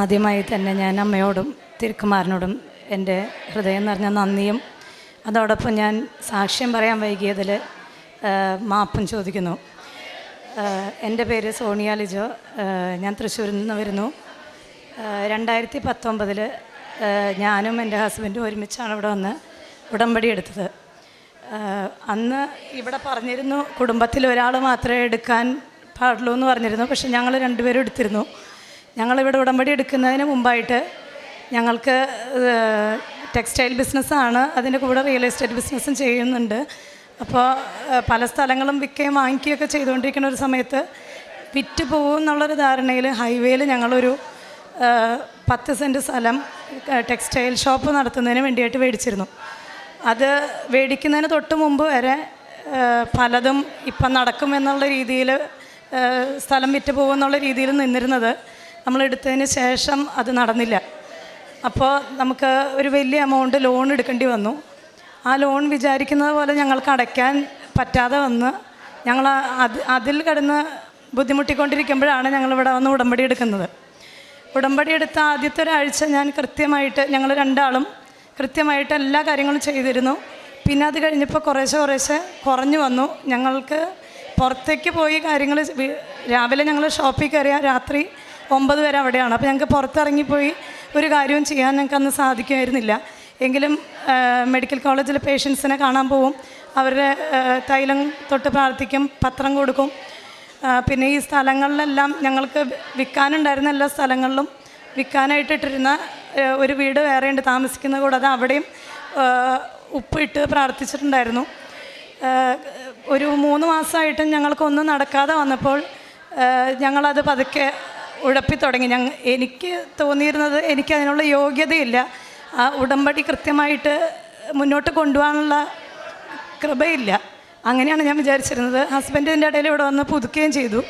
ആദ്യമായി തന്നെ ഞാൻ അമ്മയോടും തിരുക്കുമാരനോടും എന്റെ ഹൃദയം നിറഞ്ഞ നന്ദിയും അതോടൊപ്പം ഞാൻ സാക്ഷ്യം പറയാൻ വൈകിയതിൽ മാപ്പും ചോദിക്കുന്നു. എന്റെ പേര് സോണിയ ലിജോ. ഞാൻ തൃശ്ശൂരിൽ നിന്ന് വരുന്നു. രണ്ടായിരത്തി പത്തൊമ്പതിൽ ഞാനും എന്റെ ഹസ്ബൻഡും ഒരുമിച്ചാണ് ഇവിടെ വന്ന് ഉടമ്പടി എടുത്തത്. അന്ന് ഇവിടെ പറഞ്ഞിരുന്നു കുടുംബത്തിൽ ഒരാൾ മാത്രമേ എടുക്കാൻ പാടുള്ളൂ എന്ന് പറഞ്ഞിരുന്നു പക്ഷെ ഞങ്ങൾ രണ്ടുപേരും എടുത്തിരുന്നു. ഞങ്ങളിവിടെ ഉടമ്പടി എടുക്കുന്നതിന് മുമ്പായിട്ട് ഞങ്ങൾക്ക് ടെക്സ്റ്റൈൽ ബിസിനസ്സാണ് അതിന്റെ കൂടെ റിയൽ എസ്റ്റേറ്റ് ബിസിനസ്സും ചെയ്യുന്നുണ്ട്. അപ്പോൾ പല സ്ഥലങ്ങളും വിൽക്കുകയും വാങ്ങിക്കുകയൊക്കെ ചെയ്തുകൊണ്ടിരിക്കുന്ന ഒരു സമയത്ത് വിറ്റ് പോകും എന്നുള്ളൊരു ധാരണയിൽ ഹൈവേയിൽ ഞങ്ങളൊരു പത്ത് സെന്റ് സ്ഥലം ടെക്സ്റ്റൈൽ ഷോപ്പ് നടത്തുന്നതിന് വേണ്ടിയിട്ട് മേടിച്ചിരുന്നു. അത് മേടിക്കുന്നതിന് തൊട്ട് മുമ്പ് വരെ പലതും ഇപ്പം നടക്കുമെന്നുള്ള രീതിയിൽ സ്ഥലം വിറ്റ് പോകുമെന്നുള്ള രീതിയിൽ നിന്നിരുന്നത്. നമ്മൾ എടുത്തതിന് ശേഷം അത് നടന്നില്ല. അപ്പോൾ നമുക്ക് ഒരു വലിയ എമൗണ്ട് ലോൺ എടുക്കേണ്ടി വന്നു. ആ ലോൺ വിചാരിക്കുന്നത് പോലെ ഞങ്ങൾക്ക് അടയ്ക്കാൻ പറ്റാതെ വന്ന് ഞങ്ങൾ അത് അതിൽ കിടന്ന് ബുദ്ധിമുട്ടിക്കൊണ്ടിരിക്കുമ്പോഴാണ് ഞങ്ങളിവിടെ വന്ന് ഉടമ്പടി എടുക്കുന്നത്. ഉടമ്പടി എടുത്ത ആദ്യത്തെ ഒരാഴ്ച ഞാൻ കൃത്യമായിട്ട് ഞങ്ങൾ രണ്ടാളും കൃത്യമായിട്ട് എല്ലാ കാര്യങ്ങളും ചെയ്തിരുന്നു. പിന്നെ അത് കഴിഞ്ഞപ്പോൾ കുറേശ്ശെ കുറേശ്ശെ കുറഞ്ഞു വന്നു. ഞങ്ങൾക്ക് പുറത്തേക്ക് പോയി കാര്യങ്ങൾ രാവിലെ ഞങ്ങൾ ഷോപ്പിൽ കയറിയാൽ രാത്രി ഒമ്പത് വരെ അവിടെയാണ്. അപ്പോൾ ഞങ്ങൾക്ക് പുറത്തിറങ്ങിപ്പോയി ഒരു കാര്യവും ചെയ്യാൻ ഞങ്ങൾക്ക് അന്ന് സാധിക്കുമായിരുന്നില്ല. എങ്കിലും മെഡിക്കൽ കോളേജിലെ പേഷ്യൻസിനെ കാണാൻ പോവും. അവരുടെ തൈലം തൊട്ട് പ്രാർത്ഥിക്കും പത്രം കൊടുക്കും. പിന്നെ ഈ സ്ഥലങ്ങളിലെല്ലാം ഞങ്ങൾക്ക് വിൽക്കാനുണ്ടായിരുന്ന എല്ലാ സ്ഥലങ്ങളിലും വിൽക്കാനായിട്ട് ഇട്ടിരുന്ന ഒരു വീട് വേറെയുണ്ട് താമസിക്കുന്നത് കൂടാതെ അവിടെയും ഉപ്പിട്ട് പ്രാർത്ഥിച്ചിട്ടുണ്ടായിരുന്നു. ഒരു മൂന്ന് മാസമായിട്ടും ഞങ്ങൾക്കൊന്നും നടക്കാതെ വന്നപ്പോൾ ഞങ്ങളത് പതുക്കെ ഉഴപ്പി തുടങ്ങി. ഞങ്ങൾ എനിക്ക് തോന്നിയിരുന്നത് എനിക്ക് അതിനുള്ള യോഗ്യതയില്ല. ആ ഉടമ്പടി കൃത്യമായിട്ട് മുന്നോട്ട് കൊണ്ടുപോകാനുള്ള കൃപയില്ല. അങ്ങനെയാണ് ഞാൻ വിചാരിച്ചിരുന്നത്. ഹസ്ബൻഡിന്റെ ഇടയിൽ ഇവിടെ വന്ന് പുതുക്കുകയും ചെയ്തു.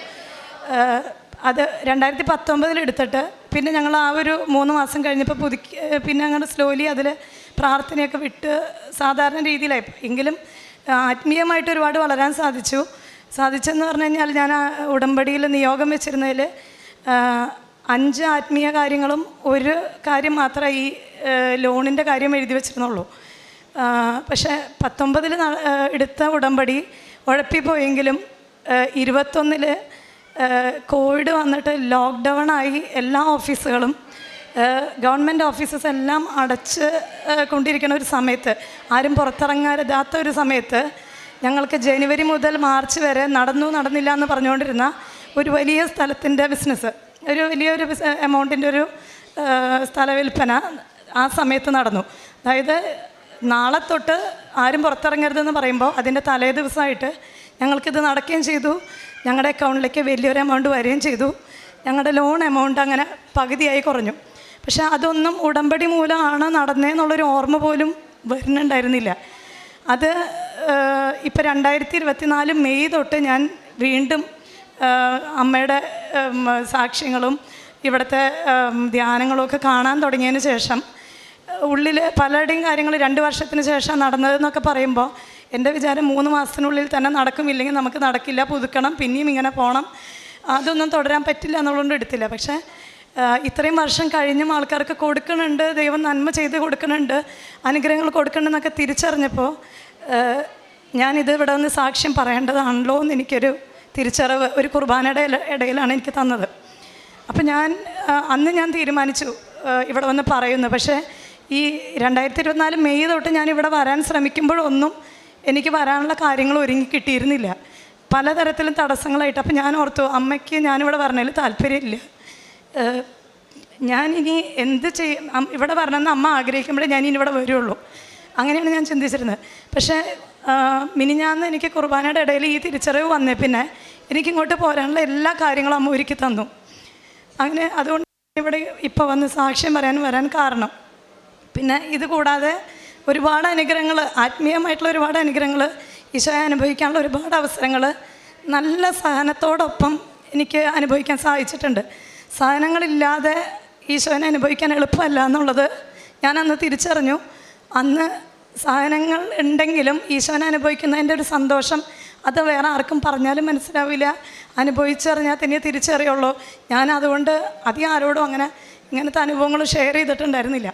അത് രണ്ടായിരത്തി പത്തൊമ്പതിൽ എടുത്തിട്ട് പിന്നെ ഞങ്ങൾ ആ ഒരു മൂന്ന് മാസം കഴിഞ്ഞപ്പോൾ പുതുക്കി പിന്നെ അങ്ങനെ സ്ലോലി അതിൽ പ്രാർത്ഥനയൊക്കെ വിട്ട് സാധാരണ രീതിയിലായി. എങ്കിലും ആത്മീയമായിട്ട് ഒരുപാട് വളരാൻ സാധിച്ചു. സാധിച്ചെന്ന് പറഞ്ഞു കഴിഞ്ഞാൽ ഞാൻ ഉടമ്പടിയിൽ നിയോഗം വെച്ചിരുന്നതിൽ അഞ്ച് ആത്മീയ കാര്യങ്ങളും ഒരു കാര്യം മാത്രമേ ഈ ലോണിന്റെ കാര്യം എഴുതി വെച്ചിരുന്നുള്ളൂ. പക്ഷേ പത്തൊമ്പതിൽ എടുത്ത ഉടമ്പടി ഉഴപ്പിപ്പോയെങ്കിലും ഇരുപത്തൊന്നിൽ കോവിഡ് വന്നിട്ട് ലോക്ക്ഡൗൺ ആയി എല്ലാ ഓഫീസുകളും ഗവൺമെന്റ് ഓഫീസസ് എല്ലാം അടച്ച് കൊണ്ടിരിക്കുന്ന ഒരു സമയത്ത് ആരും പുറത്തിറങ്ങാതാത്ത ഒരു സമയത്ത് ഞങ്ങൾക്ക് ജനുവരി മുതൽ മാർച്ച് വരെ നടന്നു നടന്നില്ല എന്ന് പറഞ്ഞുകൊണ്ടിരുന്ന ഒരു വലിയ സ്ഥലത്തിന്റെ ബിസിനസ് ഒരു വലിയൊരു ബിസ് എമൗണ്ടിന്റെ ഒരു സ്ഥല വിൽപ്പന ആ സമയത്ത് നടന്നു. അതായത് നാളെ തൊട്ട് ആരും പുറത്തിറങ്ങരുതെന്ന് പറയുമ്പോൾ അതിന്റെ തലേ ദിവസമായിട്ട് ഞങ്ങൾക്കിത് നടക്കുകയും ചെയ്തു. ഞങ്ങളുടെ അക്കൗണ്ടിലേക്ക് വലിയൊരു എമൗണ്ട് വരികയും ചെയ്തു. ഞങ്ങളുടെ ലോൺ എമൗണ്ട് അങ്ങനെ പകുതിയായി കുറഞ്ഞു. പക്ഷേ അതൊന്നും ഉടമ്പടി മൂലമാണ് നടന്നതെന്നുള്ളൊരു ഓർമ്മ പോലും വരുന്നുണ്ടായിരുന്നില്ല. അത് ഇപ്പോൾ രണ്ടായിരത്തി ഇരുപത്തിനാല് മെയ് തൊട്ട് ഞാൻ വീണ്ടും അമ്മയുടെ സാക്ഷ്യങ്ങളും ഇവിടുത്തെ ധ്യാനങ്ങളൊക്കെ കാണാൻ തുടങ്ങിയതിന് ശേഷം ഉള്ളിൽ പലരുടെയും കാര്യങ്ങൾ രണ്ട് വർഷത്തിന് ശേഷം നടന്നതെന്നൊക്കെ പറയുമ്പോൾ എന്റെ വിചാരം മൂന്ന് മാസത്തിനുള്ളിൽ തന്നെ നടക്കുമില്ലെങ്കിൽ നമുക്ക് നടക്കില്ല പുതുക്കണം പിന്നെയും ഇങ്ങനെ പോകണം അതൊന്നും തുടരാൻ പറ്റില്ല എന്നുള്ളതുകൊണ്ട് എടുത്തില്ല. പക്ഷേ ഇത്രയും വർഷം കഴിഞ്ഞും ആൾക്കാർക്ക് കൊടുക്കണുണ്ട് ദൈവം നന്മ ചെയ്ത് കൊടുക്കണുണ്ട് അനുഗ്രഹങ്ങൾ കൊടുക്കണമെന്നൊക്കെ തിരിച്ചറിഞ്ഞപ്പോൾ ഞാനിത് ഇവിടെ ഒന്ന് സാക്ഷ്യം പറയേണ്ടതാണല്ലോ എന്ന് എനിക്കൊരു തിരിച്ചറിവ് ഒരു കുർബാനയുടെ ഇടയിലാണ് എനിക്ക് തന്നത്. അപ്പം ഞാൻ അന്ന് ഞാൻ തീരുമാനിച്ചു ഇവിടെ വന്ന് പറയുന്നു. പക്ഷേ ഈ രണ്ടായിരത്തി ഇരുപത്തിനാല് മെയ് തൊട്ട് ഞാൻ ഇവിടെ വരാൻ ശ്രമിക്കുമ്പോഴൊന്നും എനിക്ക് വരാനുള്ള കാര്യങ്ങൾ ഒരുങ്ങി കിട്ടിയിരുന്നില്ല. പലതരത്തിലും തടസ്സങ്ങളായിട്ട്. അപ്പം ഞാൻ ഓർത്തു അമ്മയ്ക്ക് ഞാനിവിടെ വരണതിൽ താല്പര്യമില്ല. ഞാൻ ഇനി എന്ത് ചെയ്യും? ഇവിടെ വരണമെന്ന് അമ്മ ആഗ്രഹിക്കുമ്പോഴേ ഞാൻ ഇനി ഇവിടെ വരുള്ളൂ. അങ്ങനെയാണ് ഞാൻ ചിന്തിച്ചിരുന്നത്. പക്ഷേ മിനിഞ്ഞാന്ന് എനിക്ക് കുർബാനയുടെ ഇടയിൽ ഈ തിരിച്ചറിവ് വന്നേ. പിന്നെ എനിക്കിങ്ങോട്ട് പോരാനുള്ള എല്ലാ കാര്യങ്ങളും അമ്മ ഒരുക്കി തന്നു. അങ്ങനെ അതുകൊണ്ട് ഇവിടെ ഇപ്പോൾ വന്ന് സാക്ഷ്യം പറയാൻ വരാൻ കാരണം. പിന്നെ ഇത് കൂടാതെ ഒരുപാട് അനുഗ്രഹങ്ങൾ ആത്മീയമായിട്ടുള്ള ഒരുപാട് അനുഗ്രഹങ്ങൾ ഈശോയെ അനുഭവിക്കാനുള്ള ഒരുപാട് അവസരങ്ങൾ നല്ല സഹനത്തോടൊപ്പം എനിക്ക് അനുഭവിക്കാൻ സാധിച്ചിട്ടുണ്ട്. സഹനങ്ങളില്ലാതെ ഈശോനെ അനുഭവിക്കാൻ എളുപ്പമല്ല എന്നുള്ളത് ഞാൻ അന്ന് തിരിച്ചറിഞ്ഞു. അന്ന് സഹനങ്ങൾ ഉണ്ടെങ്കിലും ഈശോനെ അനുഭവിക്കുന്നതിന്റെ ഒരു സന്തോഷം അത് വേറെ ആർക്കും പറഞ്ഞാലും മനസ്സിലാവില്ല. അനുഭവിച്ചറിഞ്ഞാൽ തന്നെ തിരിച്ചറിയുള്ളൂ. ഞാൻ അതുകൊണ്ട് അധികം ആരോടും അങ്ങനെ ഇങ്ങനത്തെ അനുഭവങ്ങൾ ഷെയർ ചെയ്തിട്ടുണ്ടായിരുന്നില്ല.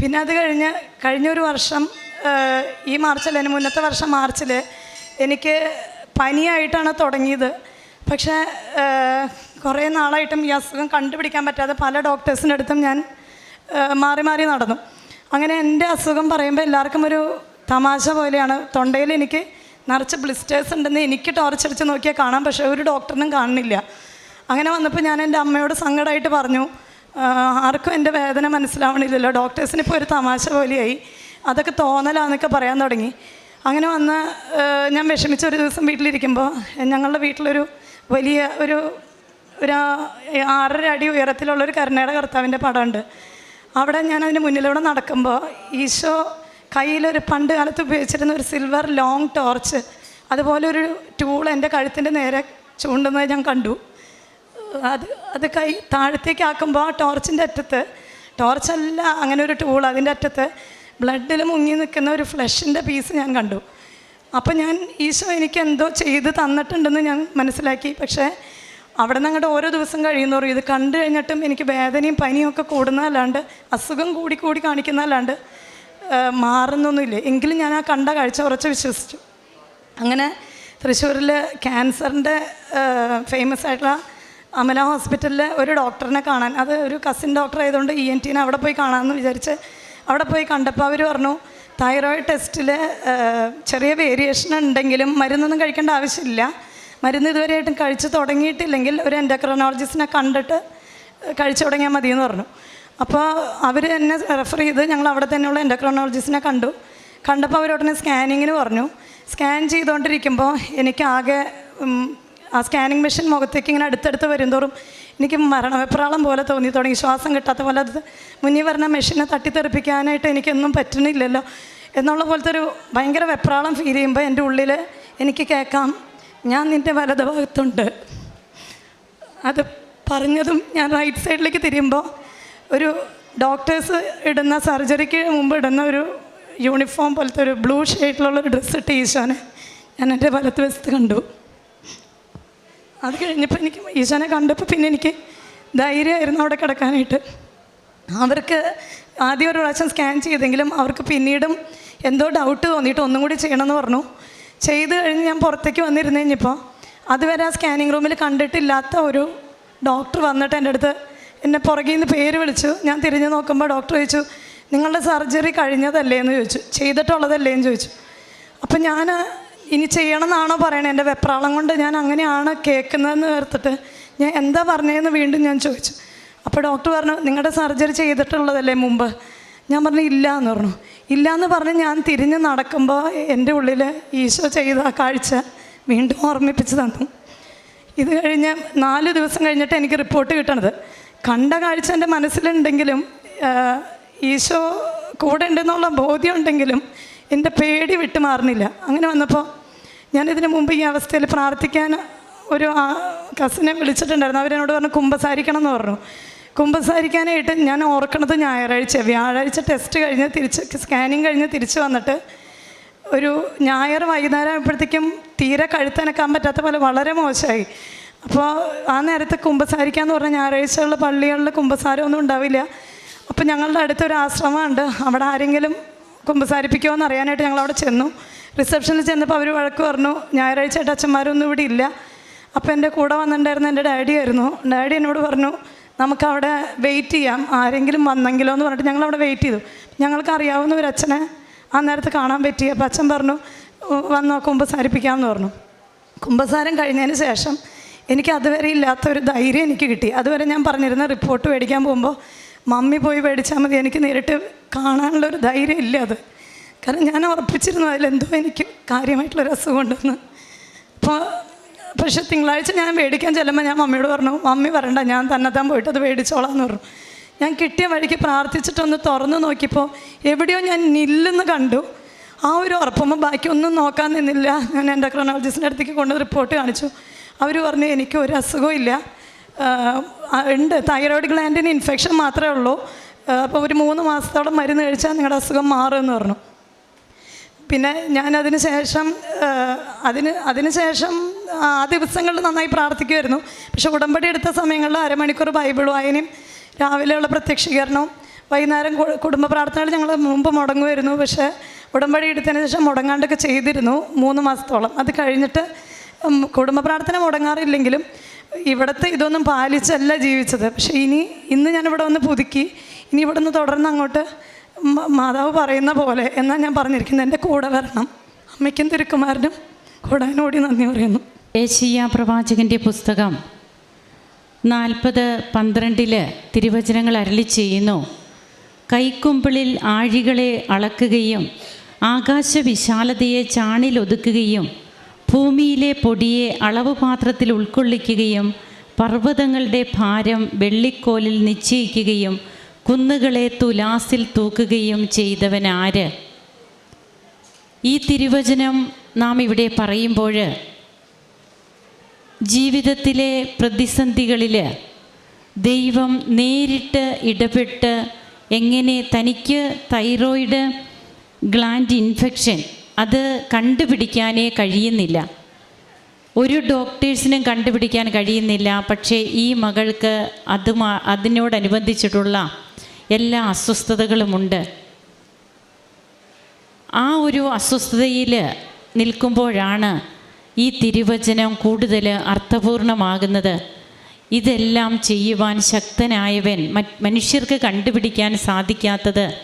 പിന്നെ അത് കഴിഞ്ഞ് കഴിഞ്ഞൊരു വർഷം ഈ മാർച്ചിൽ അതിന് മുന്നത്തെ വർഷം മാർച്ചിൽ എനിക്ക് പനിയായിട്ടാണ് തുടങ്ങിയത്. പക്ഷേ കുറേ നാളായിട്ടും ഈ അസുഖം കണ്ടുപിടിക്കാൻ പറ്റാതെ പല ഡോക്ടേഴ്സിന്റെ അടുത്തും ഞാൻ മാറി മാറി നടന്നു. അങ്ങനെ എന്റെ അസുഖം പറയുമ്പോൾ എല്ലാവർക്കും ഒരു തമാശ പോലെയാണ്. തൊണ്ടയിൽ എനിക്ക് നിറച്ച് ബ്ലിസ്റ്റേഴ്സ് ഉണ്ടെന്ന് എനിക്ക് ടോർച്ചടിച്ച് നോക്കിയാൽ കാണാം പക്ഷേ ഒരു ഡോക്ടറിനും കാണുന്നില്ല. അങ്ങനെ വന്നപ്പോൾ ഞാൻ എന്റെ അമ്മയോട് സങ്കടമായിട്ട് പറഞ്ഞു ആർക്കും എന്റെ വേദന മനസ്സിലാവണില്ലല്ലോ. ഡോക്ടേഴ്സിന് ഇപ്പോൾ ഒരു തമാശ പോലെയായി. അതൊക്കെ തോന്നലാന്നൊക്കെ പറയാൻ തുടങ്ങി. അങ്ങനെ വന്ന് ഞാൻ വിഷമിച്ച ഒരു ദിവസം വീട്ടിലിരിക്കുമ്പോൾ ഞങ്ങളുടെ വീട്ടിലൊരു വലിയ ഒരു ഒരു ആറര അടി ഉയരത്തിലുള്ള ഒരു കരുണയുടെ കർത്താവിന്റെ പടമുണ്ട്. അവിടെ ഞാൻ അതിന് മുന്നിലൂടെ നടക്കുമ്പോൾ ഈശോ കയ്യിലൊരു പണ്ട് കാലത്ത് ഉപയോഗിച്ചിരുന്ന ഒരു സിൽവർ ലോങ് ടോർച്ച് അതുപോലെ ഒരു ടൂൾ എന്റെ കഴുത്തിന്റെ നേരെ ചൂണ്ടുന്നത് ഞാൻ കണ്ടു. അത് അത് കൈ താഴത്തേക്ക് ആക്കുമ്പോൾ ആ ടോർച്ചിന്റെ അറ്റത്ത് ടോർച്ചല്ല അങ്ങനെ ഒരു ടൂൾ അതിന്റെ അറ്റത്ത് ബ്ലഡിൽ മുങ്ങി നിൽക്കുന്ന ഒരു ഫ്ലഷിന്റെ പീസ് ഞാൻ കണ്ടു. അപ്പോൾ ഞാൻ ഈശോ എനിക്ക് എന്തോ ചെയ്ത് തന്നിട്ടുണ്ടെന്ന് ഞാൻ മനസ്സിലാക്കി. പക്ഷേ അവിടെ നിന്ന് അങ്ങോട്ട് ഓരോ ദിവസം കഴിയുന്നോറും ഇത് കണ്ടു കഴിഞ്ഞിട്ടും എനിക്ക് വേദനയും പനിയും ഒക്കെ കൂടുന്നതല്ലാണ്ട് അസുഖം കൂടി കൂടി കാണിക്കുന്നതല്ലാണ്ട് മാറുന്നൊന്നുമില്ല. എങ്കിലും ഞാൻ ആ കണ്ട കാഴ്ച ഉറച്ച് വിശ്വസിച്ചു. അങ്ങനെ തൃശ്ശൂരിൽ ക്യാൻസറിന്റെ ഫേമസ് ആയിട്ടുള്ള അമല ഹോസ്പിറ്റലിലെ ഒരു ഡോക്ടറിനെ കാണാൻ അത് ഒരു കസിൻ ഡോക്ടർ ആയതുകൊണ്ട് ഇ എൻ ടീനെ അവിടെ പോയി കാണാമെന്ന് വിചാരിച്ച് അവിടെ പോയി കണ്ടപ്പോൾ അവർ പറഞ്ഞു തൈറോയിഡ് ടെസ്റ്റിൽ ചെറിയ വേരിയേഷൻ ഉണ്ടെങ്കിലും മരുന്നൊന്നും കഴിക്കേണ്ട ആവശ്യമില്ല. മരുന്ന് ഇതുവരെയായിട്ടും കഴിച്ച് തുടങ്ങിയിട്ടില്ലെങ്കിൽ ഒരു എൻഡോക്രോണോളജിസ്റ്റിനെ കണ്ടിട്ട് കഴിച്ചു തുടങ്ങിയാൽ മതിയെന്ന് പറഞ്ഞു. അപ്പോൾ അവർ എന്നെ റെഫർ ചെയ്ത് ഞങ്ങൾ അവിടെ തന്നെയുള്ള എൻഡോക്രോണോളജിസ്റ്റിനെ കണ്ടു. കണ്ടപ്പോൾ അവരോട് ഉടനെ സ്കാനിങ്ങിന് പറഞ്ഞു. സ്കാൻ ചെയ്തുകൊണ്ടിരിക്കുമ്പോൾ എനിക്ക് ആകെ ആ സ്കാനിങ് മെഷീൻ മുഖത്തേക്ക് ഇങ്ങനെ അടുത്തടുത്ത് വരുന്തോറും എനിക്ക് മരണവെപ്രാളം പോലെ തോന്നി. തുടങ്ങി ശ്വാസം കിട്ടാത്ത പോലെ അത് മുന്നിൽ വരുന്ന മെഷീനെ തട്ടിത്തെറിപ്പിക്കാനായിട്ട് എനിക്കൊന്നും പറ്റണില്ലല്ലോ എന്നുള്ള പോലത്തെ ഒരു ഭയങ്കര വെപ്രാളം ഫീൽ ചെയ്യുമ്പോൾ എന്റെ ഉള്ളിൽ എനിക്ക് കേൾക്കാം. ഞാൻ നിന്റെ വലതുഭാഗത്തുണ്ട്. അത് പറഞ്ഞതും ഞാൻ റൈറ്റ് സൈഡിലേക്ക് തിരിയുമ്പോൾ ഒരു ഡോക്ടേഴ്സ് ഇടുന്ന സർജറിക്ക് മുമ്പ് ഇടുന്ന ഒരു യൂണിഫോം പോലത്തെ ഒരു ബ്ലൂ ഷെയ്ഡിലുള്ള ഒരു ഡ്രസ്സ് ഇട്ട് ഈശോനെ ഞാൻ എന്റെ വലത്ത് വശത്ത് കണ്ടു. അത് കഴിഞ്ഞപ്പോൾ എനിക്ക് ഈശോനെ കണ്ടപ്പോൾ പിന്നെ എനിക്ക് ധൈര്യമായിരുന്നു അവിടെ കിടക്കാനായിട്ട്. അവർക്ക് ആദ്യം ഒരു പ്രാവശ്യം സ്കാൻ ചെയ്തെങ്കിലും അവർക്ക് പിന്നീടും എന്തോ ഡൗട്ട് തോന്നിയിട്ട് ഒന്നും കൂടി ചെയ്യണമെന്ന് പറഞ്ഞു. ചെയ്ത് കഴിഞ്ഞ് ഞാൻ പുറത്തേക്ക് വന്നിരുന്നു കഴിഞ്ഞപ്പോൾ അതുവരെ ആ സ്കാനിങ് റൂമിൽ കണ്ടിട്ടില്ലാത്ത ഒരു ഡോക്ടർ വന്നിട്ട് എന്റെ അടുത്ത് എന്നെ പുറകിൽ നിന്ന് പേര് വിളിച്ചു. ഞാൻ തിരിഞ്ഞു നോക്കുമ്പോൾ ഡോക്ടർ ചോദിച്ചു നിങ്ങളുടെ സർജറി കഴിഞ്ഞതല്ലേ? എന്ന് ചോദിച്ചു. ചെയ്തിട്ടുള്ളതല്ലേ? എന്ന് ചോദിച്ചു. അപ്പം ഞാൻ ഇനി ചെയ്യണമെന്നാണോ പറയണത് എന്റെ വെപ്രാളം കൊണ്ട് ഞാൻ അങ്ങനെയാണ് കേൾക്കുന്നതെന്ന് ഓർത്തിട്ട് ഞാൻ എന്താ പറഞ്ഞതെന്ന് വീണ്ടും ഞാൻ ചോദിച്ചു. അപ്പോൾ ഡോക്ടർ പറഞ്ഞു നിങ്ങളുടെ സർജറി ചെയ്തിട്ടുള്ളതല്ലേ മുമ്പ്? ഞാൻ പറഞ്ഞു ഇല്ല എന്ന് പറഞ്ഞു. ഇല്ല എന്ന് പറഞ്ഞ് ഞാൻ തിരിഞ്ഞ് നടക്കുമ്പോൾ എന്റെ ഉള്ളിൽ ഈശോ ചെയ്ത കാഴ്ച വീണ്ടും ഓർമ്മിപ്പിച്ച് തന്നു. ഇത് കഴിഞ്ഞ് നാല് ദിവസം കഴിഞ്ഞിട്ട് എനിക്ക് റിപ്പോർട്ട് കിട്ടണത്. കണ്ട കാഴ്ച എന്റെ മനസ്സിലുണ്ടെങ്കിലും ഈശോ കൂടെ ഉണ്ടെന്നുള്ള ബോധ്യം ഉണ്ടെങ്കിലും എന്റെ പേടി വിട്ടു മാറുന്നില്ല. അങ്ങനെ വന്നപ്പോൾ ഞാനിതിനു മുമ്പ് ഈ അവസ്ഥയിൽ പ്രാർത്ഥിക്കാൻ ഒരു കസിനെ വിളിച്ചിട്ടുണ്ടായിരുന്നു. അവരെന്നോട് പറഞ്ഞു കുമ്പസാരിക്കണം എന്ന് പറഞ്ഞു. കുമ്പസാരിക്കാനായിട്ട് ഞാൻ ഓർക്കണത് ഞായറാഴ്ച വ്യാഴാഴ്ച ടെസ്റ്റ് കഴിഞ്ഞ് തിരിച്ച് സ്കാനിങ് കഴിഞ്ഞ് തിരിച്ച് വന്നിട്ട് ഒരു ഞായർ വൈകുന്നേരം ആയപ്പോഴത്തേക്കും തീരെ കഴുത്തനക്കാൻ പറ്റാത്ത പോലെ വളരെ മോശമായി. അപ്പോൾ ആ നേരത്തെ കുമ്പസാരിക്കാന്ന് പറഞ്ഞാൽ ഞായറാഴ്ചകളിൽ പള്ളികളിൽ കുമ്പസാരമൊന്നും ഉണ്ടാവില്ല. അപ്പോൾ ഞങ്ങളുടെ അടുത്തൊരു ആശ്രമമുണ്ട്. അവിടെ ആരെങ്കിലും കുമ്പസാരിപ്പിക്കുമോ എന്ന് അറിയാനായിട്ട് ഞങ്ങൾ അവിടെ ചെന്നു. റിസപ്ഷനിൽ ചെന്നപ്പോൾ അവർ വഴക്ക് പറഞ്ഞു ഞായറാഴ്ചയായിട്ട് അച്ഛന്മാരൊന്നും ഇവിടെ ഇല്ല അപ്പോൾ എന്റെ കൂടെ വന്നിട്ടുണ്ടായിരുന്ന എന്റെ ഡാഡി ആയിരുന്നു. ഡാഡി എന്നോട് പറഞ്ഞു നമുക്കവിടെ വെയിറ്റ് ചെയ്യാം. ആരെങ്കിലും വന്നെങ്കിലോ എന്ന് പറഞ്ഞിട്ട് ഞങ്ങൾ അവിടെ വെയിറ്റ് ചെയ്തു. ഞങ്ങൾക്ക് അറിയാവുന്ന ഒരു അച്ഛനെ ആ നേരത്ത് കാണാൻ പറ്റി. അപ്പോൾ അച്ഛൻ പറഞ്ഞു "ഉ, വന്നോ കുമ്പസാരിപ്പിക്കാമെന്ന് പറഞ്ഞു. കുമ്പസാരം കഴിഞ്ഞതിന് ശേഷം എനിക്ക് അതുവരെ ഇല്ലാത്ത ഒരു ധൈര്യം എനിക്ക് കിട്ടി. അതുവരെ ഞാൻ പറഞ്ഞിരുന്ന റിപ്പോർട്ട് മേടിക്കാൻ പോകുമ്പോൾ മമ്മി പോയി മേടിച്ചാൽ മതി എനിക്ക് നേരിട്ട് കാണാനുള്ള ഒരു ധൈര്യം ഇല്ല അത്. കാരണം ഞാൻ ഉറപ്പിച്ചിരുന്നു അതിലെന്തോ എനിക്ക് കാര്യമായിട്ടുള്ളൊരു അസുഖം ഉണ്ടെന്ന് അപ്പോൾ പക്ഷെ തിങ്കളാഴ്ച ഞാൻ മേടിക്കാൻ ചെല്ലുമ്പോൾ ഞാൻ മമ്മിയോട് പറഞ്ഞു മമ്മി പറയണ്ട ഞാൻ തന്നെത്താൻ പോയിട്ട് അത് മേടിച്ചോളാം എന്ന് പറഞ്ഞു. ഞാൻ കിട്ടിയ വഴിക്ക് പ്രാർത്ഥിച്ചിട്ടൊന്ന് തുറന്നു നോക്കിയപ്പോൾ എവിടെയോ ഞാൻ നില്ലെന്ന് കണ്ടു. ആ ഒരു ഉറപ്പുമ്പോൾ ബാക്കി ഒന്നും നോക്കാൻ നിന്നില്ല. ഞാൻ എന്റെ ക്രോണോളജിസ്റ്റിന്റെ അടുത്തേക്ക് കൊണ്ട് റിപ്പോർട്ട് കാണിച്ചു. അവർ പറഞ്ഞു എനിക്ക് ഒരു അസുഖവും ഇല്ല. ഉണ്ട്. തൈറോയ്ഡ് ഗ്ലാൻഡിന് ഇൻഫെക്ഷൻ മാത്രമേ ഉള്ളൂ. അപ്പോൾ ഒരു മൂന്ന് മാസത്തോളം മരുന്ന് കഴിച്ചാൽ നിങ്ങളുടെ അസുഖം മാറുമെന്ന് പറഞ്ഞു. പിന്നെ ഞാൻ അതിന് ശേഷം അതിന് അതിന് ശേഷം ആ ദിവസങ്ങളിൽ നന്നായി പ്രാർത്ഥിക്കുമായിരുന്നു. പക്ഷെ ഉടമ്പടി എടുത്ത സമയങ്ങളിൽ അരമണിക്കൂർ ബൈബിൾ വായനയും രാവിലെയുള്ള പ്രത്യക്ഷീകരണവും വൈകുന്നേരം കുടുംബ പ്രാർത്ഥനകൾ ഞങ്ങൾ മുമ്പ് മുടങ്ങുമായിരുന്നു. പക്ഷേ ഉടമ്പടി എടുത്തതിന് ശേഷം മുടങ്ങാണ്ടൊക്കെ ചെയ്തിരുന്നു മൂന്ന് മാസത്തോളം. അത് കഴിഞ്ഞിട്ട് കുടുംബ പ്രാർത്ഥന മുടങ്ങാറില്ലെങ്കിലും ഇവിടുത്തെ ഇതൊന്നും പാലിച്ചല്ല ജീവിച്ചത്. പക്ഷേ ഇനി ഇന്ന് ഞാനിവിടെ വന്ന് പുതുക്കി ഇനി ഇവിടെ നിന്ന് തുടർന്ന് അങ്ങോട്ട് മാതാവ് പറയുന്ന പോലെ എന്നാൽ ഞാൻ പറഞ്ഞിരിക്കുന്നത്. എന്റെ കൂടെ വരണം. അമ്മയ്ക്കും തിരുക്കുമാരനും കൂടാനോടി നന്ദി പറയുന്നു. ഏശിയ പ്രവാചകന്റെ പുസ്തകം നാൽപ്പത് പന്ത്രണ്ടിൽ തിരുവചനങ്ങൾ അരളി ചെയ്യുന്നു. കൈക്കുമ്പിളിൽ ആഴികളെ അളക്കുകയും ആകാശവിശാലതയെ ചാണിലൊതുക്കുകയും ഭൂമിയിലെ പൊടിയെ അളവ് പാത്രത്തിൽ ഉൾക്കൊള്ളിക്കുകയും പർവതങ്ങളുടെ ഭാരം വെള്ളിക്കോലിൽ നിശ്ചയിക്കുകയും കുന്നുകളെ തുലാസിൽ തൂക്കുകയും ചെയ്തവൻ ആര് ഈ തിരുവചനം നാം ഇവിടെ പറയുമ്പോൾ ജീവിതത്തിലെ പ്രതിസന്ധികളിൽ ദൈവം നേരിട്ട് ഇടപെട്ട് എങ്ങനെ തനിക്ക് തൈറോയിഡ് ഗ്ലാൻഡ് ഇൻഫെക്ഷൻ അത് കണ്ടുപിടിക്കാനേ കഴിയുന്നില്ല. ഒരു ഡോക്ടേഴ്സിനും കണ്ടുപിടിക്കാൻ കഴിയുന്നില്ല. പക്ഷേ ഈ മകൾക്ക് അത് അതിനോടനുബന്ധിച്ചിട്ടുള്ള എല്ലാ അസ്വസ്ഥതകളുമുണ്ട് ആ ഒരു അസ്വസ്ഥതയിൽ നിൽക്കുമ്പോഴാണ് ഈ തിരുവചനം കൂടുതൽ അർത്ഥപൂർണമാകുന്നത്. ഇതെല്ലാം ചെയ്യുവാൻ ശക്തനായവൻ മനുഷ്യർക്ക് കണ്ടുപിടിക്കാൻ സാധിക്കാത്തത്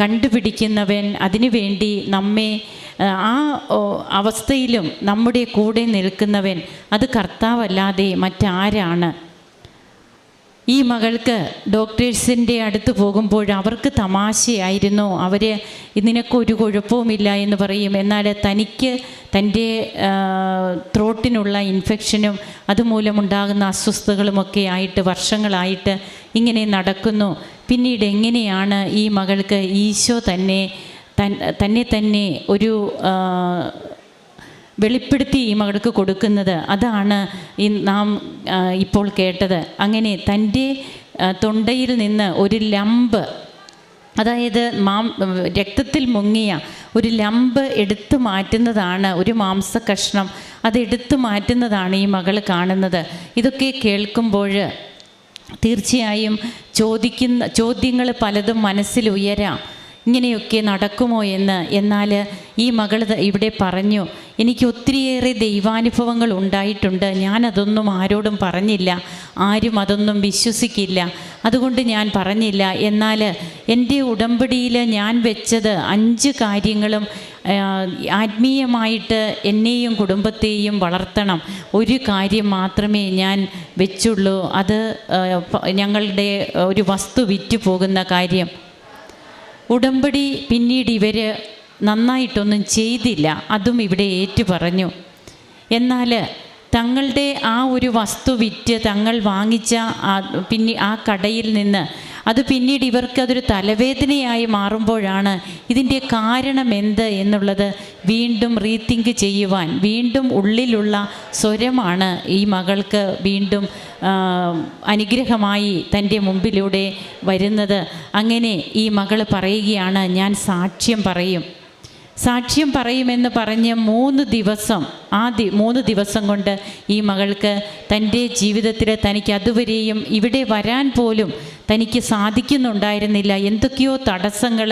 കണ്ടുപിടിക്കുന്നവൻ അതിനുവേണ്ടി നമ്മെ ആ, അവസ്ഥയിലും നമ്മുടെ കൂടെ നിൽക്കുന്നവൻ അത് കർത്താവല്ലാതെ മറ്റാരാണ്? ഈ മകൾക്ക് ഡോക്ടേഴ്സിന്റെ അടുത്ത് പോകുമ്പോൾ അവർക്ക് തമാശയായിരുന്നു. അവർ ഇതിനൊക്കെ ഒരു കുഴപ്പവുമില്ല എന്ന് പറയും. എന്നാൽ തനിക്ക് തന്റെ ത്രോട്ടിനുള്ള ഇൻഫെക്ഷനും അതുമൂലമുണ്ടാകുന്ന അസ്വസ്ഥതകളുമൊക്കെ ആയിട്ട് വർഷങ്ങളായിട്ട് ഇങ്ങനെ നടക്കുന്നു. പിന്നീട് എങ്ങനെയാണ് ഈ മകൾക്ക് ഈശോ തന്നെ തന്നെ തന്നെ ഒരു വെളിപ്പെടുത്തി ഈ മകൾക്ക് കൊടുക്കുന്നത് അതാണ് ഈ നാം ഇപ്പോൾ കേട്ടത്. അങ്ങനെ തന്റെ തൊണ്ടയിൽ നിന്ന് ഒരു ലംബ് അതായത് മാം രക്തത്തിൽ മുങ്ങിയ ഒരു ലംബ് എടുത്തു മാറ്റുന്നതാണ് ഒരു മാംസ കഷ്ണം അത് എടുത്തു മാറ്റുന്നതാണ് ഈ മകൾ കാണുന്നത്. ഇതൊക്കെ കേൾക്കുമ്പോൾ തീർച്ചയായും ചോദിക്കുന്ന ചോദ്യങ്ങൾ പലതും മനസ്സിൽ ഉയരാം. ഇങ്ങനെയൊക്കെ നടക്കുമോ എന്ന്? എന്നാൽ ഈ മകൾ ഇവിടെ പറഞ്ഞു എനിക്ക് ഒത്തിരിയേറെ ദൈവാനുഭവങ്ങൾ ഉണ്ടായിട്ടുണ്ട്. ഞാനതൊന്നും ആരോടും പറഞ്ഞില്ല. ആരും അതൊന്നും വിശ്വസിക്കില്ല. അതുകൊണ്ട് ഞാൻ പറഞ്ഞില്ല. എന്നാൽ എന്റെ ഉടമ്പടിയിൽ ഞാൻ വെച്ചത് അഞ്ച് കാര്യങ്ങളും ആത്മീയമായിട്ട് എന്നെയും കുടുംബത്തെയും വളർത്തണം. ഒരു കാര്യം മാത്രമേ ഞാൻ വെച്ചുള്ളൂ. അത് ഞങ്ങളുടെ ഒരു വസ്തു വിറ്റു പോകുന്ന കാര്യം. ഉടമ്പടി പിന്നീട് ഇവർ നന്നായിട്ടൊന്നും ചെയ്തില്ല. അതും ഇവിടെ ഏറ്റു പറഞ്ഞു എന്നാൽ തങ്ങളുടെ ആ ഒരു വസ്തു വിറ്റ് തങ്ങൾ വാങ്ങിച്ച ആ പിന്നെ ആ കടയിൽ നിന്ന് അത് പിന്നീട് ഇവർക്ക് അതൊരു തലവേദനയായി മാറുമ്പോഴാണ് ഇതിന്റെ കാരണം എന്ത് എന്നുള്ളത് വീണ്ടും റീതിങ്ക് ചെയ്യുവാൻ വീണ്ടും ഉള്ളിലുള്ള സ്വരമാണ് ഈ മകൾക്ക് വീണ്ടും അനുഗ്രഹമായി തന്റെ മുമ്പിലൂടെ വരുന്നത്. അങ്ങനെ ഈ മകൾ പറയുകയാണ് ഞാൻ സാക്ഷ്യം പറയും. സാക്ഷ്യം പറയുമെന്ന് പറഞ്ഞ് മൂന്ന് ദിവസം ആ ദി മൂന്ന് ദിവസം കൊണ്ട് ഈ മകൾക്ക് തന്റെ ജീവിതത്തിൽ തനിക്ക് അതുവരെയും ഇവിടെ വരാൻ പോലും തനിക്ക് സാധിക്കുന്നുണ്ടായിരുന്നില്ല. എന്തൊക്കെയോ തടസ്സങ്ങൾ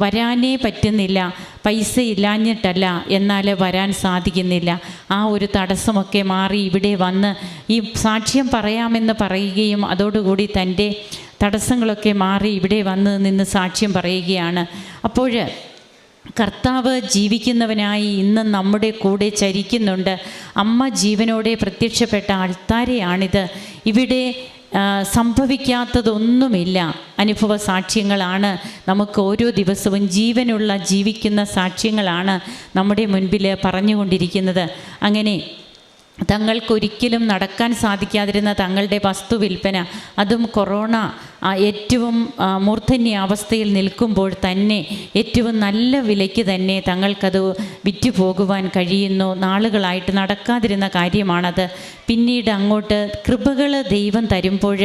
വരാനേ പറ്റുന്നില്ല. പൈസ ഇല്ലാഞ്ഞിട്ടല്ല എന്നാൽ വരാൻ സാധിക്കുന്നില്ല. ആ ഒരു തടസ്സമൊക്കെ മാറി ഇവിടെ വന്ന് ഈ സാക്ഷ്യം പറയാമെന്ന് പറയുകയും അതോടുകൂടി തന്റെ തടസ്സങ്ങളൊക്കെ മാറി ഇവിടെ വന്ന് നിന്ന് സാക്ഷ്യം പറയുകയാണ്. അപ്പോൾ കർത്താവ് ജീവിക്കുന്നവനായി ഇന്ന് നമ്മുടെ കൂടെ ചരിക്കുന്നുണ്ട്. അമ്മ ജീവനോടെ പ്രത്യക്ഷപ്പെട്ട ആൾത്താരെയാണിത്. ഇവിടെ സംഭവിക്കാത്തതൊന്നുമില്ല. അനുഭവ സാക്ഷ്യങ്ങളാണ് നമുക്ക് ഓരോ ദിവസവും ജീവനുള്ള ജീവിക്കുന്ന സാക്ഷ്യങ്ങളാണ് നമ്മുടെ മുൻപിൽ പറഞ്ഞുകൊണ്ടിരിക്കുന്നത്. അങ്ങനെ തങ്ങൾക്കൊരിക്കലും നടക്കാൻ സാധിക്കാതിരുന്ന തങ്ങളുടെ വസ്തു വിൽപ്പന അതും കൊറോണ ഏറ്റവും മൂർധന്യ അവസ്ഥയിൽ നിൽക്കുമ്പോൾ തന്നെ ഏറ്റവും നല്ല വിലയ്ക്ക് തന്നെ തങ്ങൾക്കത് വിറ്റു പോകുവാൻ കഴിയുന്നു. നാളുകളായിട്ട് നടക്കാതിരുന്ന കാര്യമാണത്. പിന്നീട് അങ്ങോട്ട് കൃപകൾ ദൈവം തരുമ്പോൾ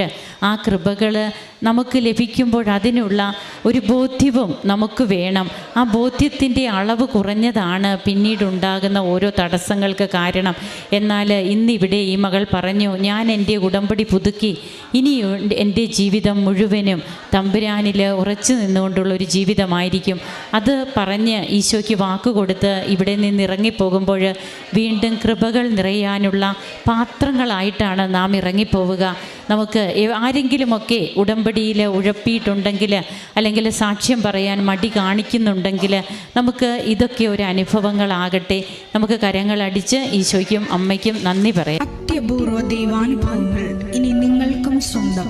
ആ കൃപകൾ നമുക്ക് ലഭിക്കുമ്പോൾ അതിനുള്ള ഒരു ബോധ്യവും നമുക്ക് വേണം. ആ ബോധ്യത്തിന്റെ അളവ് കുറഞ്ഞതാണ് പിന്നീടുണ്ടാകുന്ന ഓരോ തടസ്സങ്ങൾക്ക് കാരണം. എന്നാൽ ഇന്നിവിടെ ഈ മകൾ പറഞ്ഞു ഞാൻ എന്റെ ഉടമ്പടി പുതുക്കി. ഇനി എന്റെ ജീവിതം മുഴുവനും തമ്പുരാനിൽ ഉറച്ചു നിന്നുകൊണ്ടുള്ള ഒരു ജീവിതമായിരിക്കും. അത് പറഞ്ഞ് ഈശോയ്ക്ക് വാക്ക് കൊടുത്ത് ഇവിടെ നിന്ന് ഇറങ്ങിപ്പോകുമ്പോൾ വീണ്ടും കൃപകൾ നിറയാനുള്ള പാത്രങ്ങളായിട്ടാണ് നാം ഇറങ്ങിപ്പോവുക. നമുക്ക് ആരെങ്കിലുമൊക്കെ ഉടമ്പടിയിൽ ഉഴപ്പിയിട്ടുണ്ടെങ്കിൽ അല്ലെങ്കിൽ സാക്ഷ്യം പറയാൻ മടി കാണിക്കുന്നുണ്ടെങ്കിൽ നമുക്ക് ഇതൊക്കെ ഒരു അനുഭവങ്ങളാകട്ടെ. നമുക്ക് കരങ്ങളടിച്ച് ഈശോയ്ക്കും അമ്മയ്ക്കും നന്ദി പറയാം. അത്യപൂർവ ദൈവാനുഭവങ്ങൾ ഇനി നിങ്ങൾക്കും സ്വന്തം.